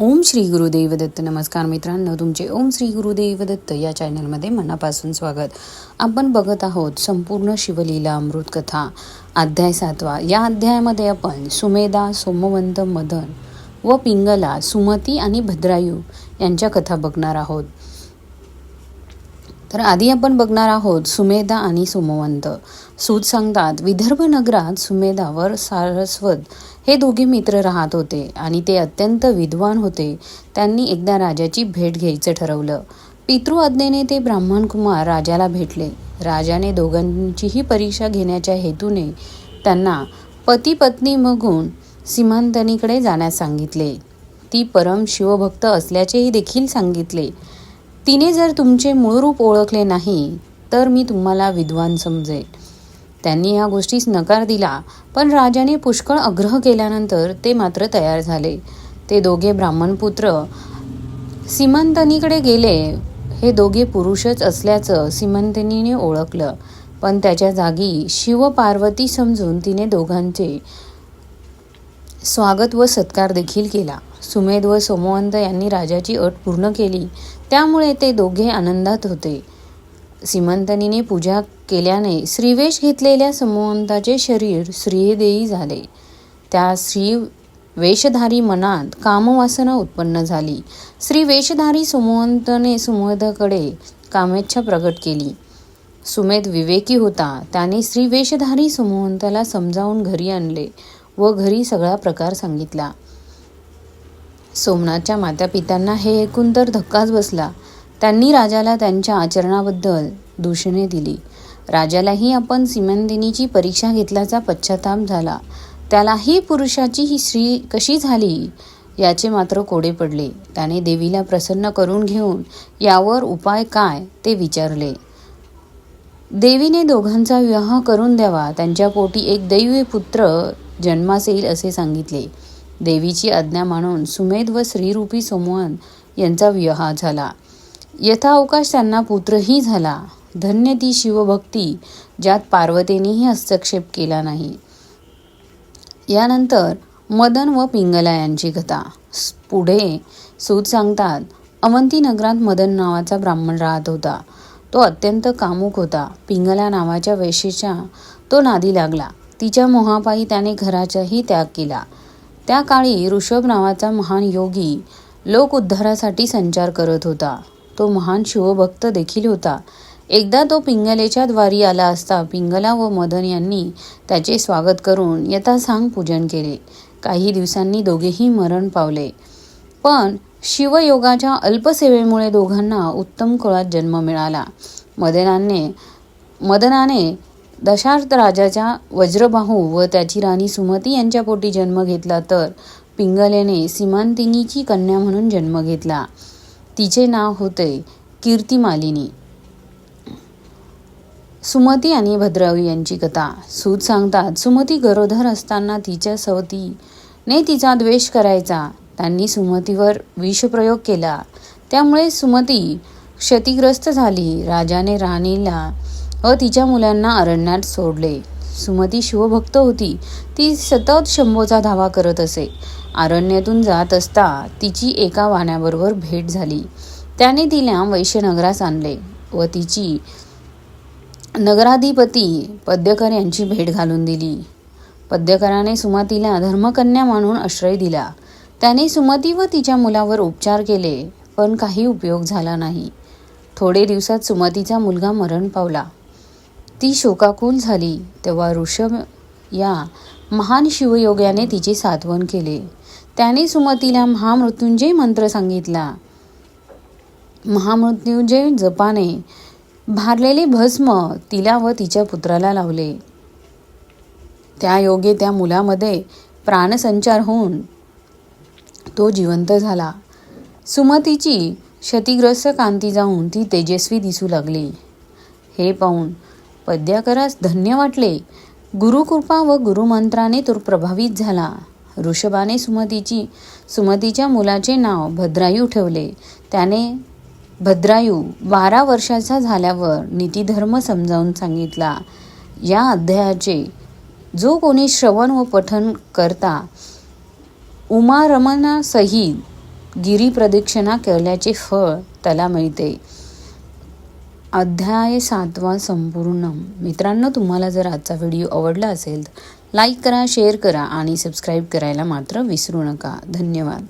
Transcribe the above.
ओम श्री गुरुदेव दत्त. नमस्कार मित्रांनो तुमचे ओम श्री गुरुदेव दत्त या चॅनलमध्ये मनापासून स्वागत. आपण बघत आहोत संपूर्ण शिवलीला अमृत कथा अध्याय सातवा. या अध्यायामध्ये आपण सुमेधा सोमवंत मदन व पिंगला सुमती आणि भद्रायू यांच्या कथा बघणार आहोत. तर आधी आपण बघणार आहोत सुमेधा आणि सोमवंत. सूत सांगतात विदर्भ नगरात सुमेधा सारस्वत हे दोघे मित्र राहत होते आणि ते अत्यंत विद्वान होते. त्यांनी एकदा राजाची भेट घ्यायचं ठरवलं. पितृ आज्ञेने ते ब्राह्मण कुमार राजाला भेटले. राजाने दोघांचीही परीक्षा घेण्याच्या हेतूने त्यांना पती पत्नी मगून सीमांतनीकडे जाण्यास सांगितले. ती परम शिवभक्त असल्याचेही देखील सांगितले. तिने जर तुमचे मूळ रूप ओळखले नाही तर मी तुम्हाला विद्वान समजेल त्यांनी या गोष्टीस नकार दिला पण राजाने पुष्कळ आग्रह केल्यानंतर ते मात्र तयार झाले. ते दोघे ब्राह्मणपुत्र सीमंतनीकडे गेले. हे दोघे पुरुषच असल्याचं सीमंतनीने ओळखलं पण त्याच्या जागी शिव पार्वती समजून तिने दोघांचे स्वागत व सत्कार देखील केला. सुमेध व सोमवंत यांनी राजाची अट पूर्ण केली. त्यामुळे ते दोघे आनंदात होते. सीमंतनीने पूजा केल्याने श्रीवेश घेतलेल्या सोमवंताचे शरीर श्रीदेयी झाले. त्या श्री वेशधारी मनात कामवासना उत्पन्न झाली. श्री वेशधारी सोमवंतने सुमेधाकडे कामेच्छा प्रकट केली. सुमेध विवेकी होता. त्याने श्री वेशधारी सोमवंताला समजावून घरी आणले व घरी सगळा प्रकार सांगितला. सोमनाथच्या मातापित्यांना हे ऐकून तर धक्काच बसला. त्यांनी राजाला त्यांच्या आचरणाबद्दल दूषणे दिली. राजालाही आपण सिमंदिनीची परीक्षा घेतल्याचा पश्चाताप झाला. त्यालाही पुरुषाची ही स्त्री कशी झाली याचे मात्र कोडे पडले. त्याने देवीला प्रसन्न करून घेऊन यावर उपाय काय ते विचारले. देवीने दोघांचा विवाह करून द्यावा त्यांच्या पोटी एक दैवी पुत्र जन्मास येईल असे सांगितले. देवीची आज्ञा मानून सुमेध व श्रीरूपी सोमवन यांचा विवाह झाला. यथावकाश त्यांना पुत्रही झाला. धन्य ती शिवभक्ती ज्यात पार्वतीनेही हस्तक्षेप केला नाही. यानंतर मदन व पिंगला यांची कथा. पुढे सूत सांगतात अवंती नगरात मदन नावाचा ब्राह्मण राहत होता. तो अत्यंत कामुक होता. पिंगला नावाच्या वेशीच्या तो नादी लागला. तिच्या मोहापायी त्याने घराचाही त्याग केला. त्या काळी ऋषभ नावाचा महान योगी लोक उद्धारासाठी संचार करत होता. तो महान शिवभक्त देखील होता. एकदा तो पिंगलेच्या द्वारी आला असता पिंगला व मदन यांनी त्याचे स्वागत करून यथासांग पूजन केले. काही दिवसांनी दोघेही मरण पावले. पण शिवयोगाच्या अल्पसेवेमुळे दोघांना उत्तम कुळात जन्म मिळाला. मदनाने मदनाने दशार्थ राजाच्या वज्रबाहू व त्याची राणी सुमती यांच्या पोटी जन्म घेतला तर पिंगलेने सीमांतिनीची कन्या म्हणून जन्म घेतला. तिचे नाव होते कीर्तिमालिनी. सुमती आणि भद्रावी यांची कथा. सूत सांगतात सुमती गरोदर असताना तिच्या सवतीने तिचा द्वेष करायचा. त्यांनी सुमतीवर विषप्रयोग केला. त्यामुळे सुमती क्षतिग्रस्त झाली. राजाने राणीला व तिच्या मुलांना अरण्यात सोडले. सुमती शिवभक्त होती. ती सतत शंभोचा धावा करत असे. अरण्यातून जात असता तिची एका वाण्याबरोबर भेट झाली. त्याने तिला वैश्यनगरास आणले व तिची नगराधिपती पद्यकर यांची भेट घालून दिली. पद्यकराने सुमतीला धर्मकन्या मानून आश्रय दिला. त्याने सुमती व तिच्या मुलावर उपचार केले पण काही उपयोग झाला नाही. थोडे दिवसात सुमतीचा मुलगा मरण पावला. ती शोकाकुल झाली. तेव्हा ऋषभ या महान शिवयोग्याने तिचे सात्वन केले. त्याने सुमतीला महामृत्युंजय मंत्र सांगितला. महामृत्युंजय जपाने भारलेले भस्म तिला व तिच्या पुत्राला लावले. त्या योगे त्या मुलामध्ये प्राणसंचार होऊन तो जिवंत झाला. सुमतीची क्षतिग्रस्त कांती जाऊन ती तेजस्वी दिसू लागली. हे पाहून पद्याकरास धन्य वाटले. गुरुकृपा व गुरुमंत्राने तो प्रभावित झाला. ऋषभाने सुमतीची सुमतीच्या मुलाचे नाव भद्रायू ठेवले. त्याने भद्रायू बारा वर्षाचा झाल्यावर नीतिधर्म समजावून सांगितला. या अध्यायाचे जो कोणी श्रवण व पठन करता उमारमणासहित गिरी प्रदक्षिणा केल्याचे फळ त्याला मिळते. अध्याय सातवा संपूर्ण मित्रांनो तुम्हाला जर आजचा व्हिडिओ आवडला असेल लाईक करा शेअर करा आणि सबस्क्राईब करायला मात्र विसरू नका. धन्यवाद.